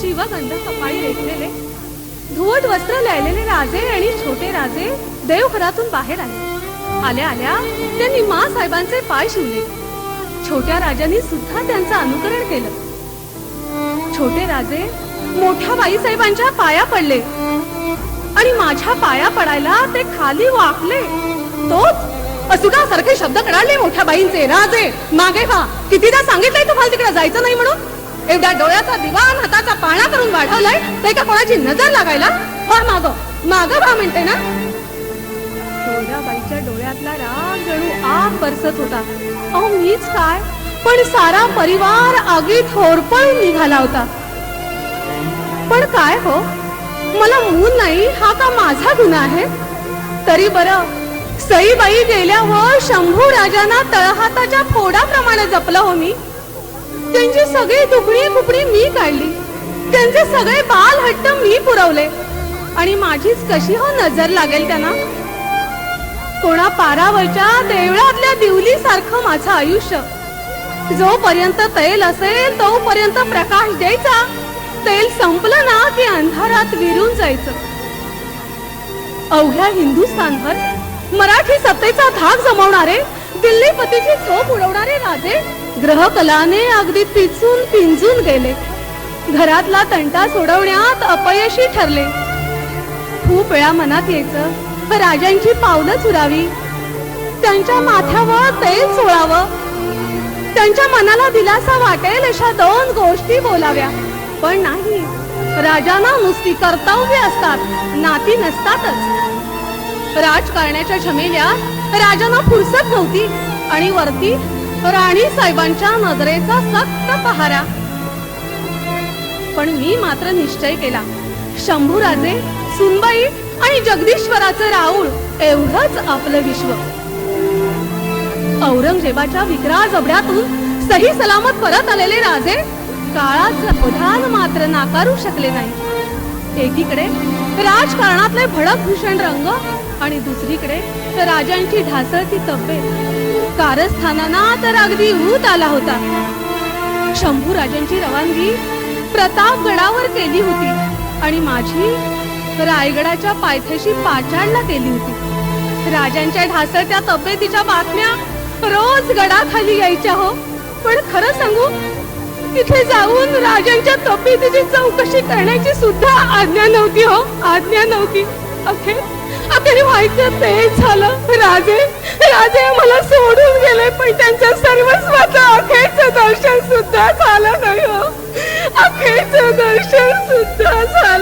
शिवगंध कपाळी रेखलेले. धुवट वस्त्र लिहिलेले राजे आणि छोटे राजे देवघरातून बाहेर आले. आल्या आल्या त्यांनी मा साहेबांचे पाय शिवले. छोट्या राजांनी सुद्धा त्यांचं अनुकरण केलं. छोटे राजे मोठ्या बाईसाहेबांच्या पाया पडले. आणि माझ्या पाया पडायला ते खाली वाकले. तोच असुरासारखे शब्द कडाले मोठ्या बाईंचे. राजे मागे व्हा. कितीदा सांगितलंय तुम्हाला तिकडे जायचं नाही म्हणून? एवढ्या डोळ्याचा दिवा हाताचा पाळणा करून वाढवलाय ते का कोणाची नजर लागायला? व्हा माग. माग भा म्हणते ना. बाईच्या डोळ्यातला राग जणू आग बरसत होता. अहो मीच काय? पण सारा परिवार आगीत होरपळून निघाला होता. पण काय हो? मला मूल नाही हा का माझा गुन्हा आहे? तरी बरं सईबाई गेल्यावर शंभू राजांना तळहाताच्या फोडाप्रमाणे जपलं हो मी. त्यांची सगळी दुखणी खुपणी मी काढली. त्यांचे सगळे बाल हट्ट मी पुरवले. आणि माझीच कशी हो नजर लागेल त्यांना? कोणा पारावरच्या देवळातल्या दिवली सारखं माझं आयुष्य. जोपर्यंत तेल असेल तोपर्यंत प्रकाश द्यायचा. तेल संपलं ना की अंधारात विरून जायचं. अवघ्या हिंदुस्थानवर मराठी सत्तेचा धाक जमवणारे दिल्लीपतीची चोप उडवणारे राजे ग्रह कलाने अगदी पिचून पिंजून गेले. घरातला तंटा सोडवण्यात अपयशी ठरले. खूप वेळा मनात यायचं राजांची पावलं चुरावी. त्यांच्या माथ्यावर तेल सोळावं त्यांच्या मनाला दिलासा वाटेल अशा दोन गोष्टी बोलाव्या. पण नाही राजांना नुसती कर्तव्य असतात नाती नसतातच. राजकारण्याच्या झमेल्यात राजांना फुरसत नव्हती आणि वरती राणी साहेबांच्या नजरेचा सक्त पहारा. पण मी मात्र निश्चय केला. शंभू राजे सुनबाई आणि जगदीश्वराचं राऊळ एवढंच आपलं विश्व. औरंगजेबाच्या विक्रा जबड्यातून सही सलामत परत आलेले राजे काळाचं उधान मात्र नाकारू शकले नाही. एकीकडे राजकारणातले भडक भूषण रंग आणि दुसरीकडे राजांची ढासळती तब्येत कारस्थानांना तर अगदी ऊत आला होता. शंभू राजांची रवानगी प्रतापगडावर केली होती आणि माझी रायगडाच्या पायथ्याशी पाचाडला केली होती. राजांच्या ढासळत्या तब्येतीच्या बातम्या रोज गडाखाली यायच्या हो. पण खरं सांगू तिथे जाऊन राजांच्या तब्येतीची चौकशी करण्याची सुद्धा आज्ञा नव्हती हो. आज्ञा नव्हती. अखेर अखेर व्हायचं ते झालं. राजे राजे मला सोडून गेले पण त्यांच्या सर्वस्वाचं अखेरचं दर्शन सुद्धा झालं नाही हो. अखेरचं दर्शन सुद्धा झालं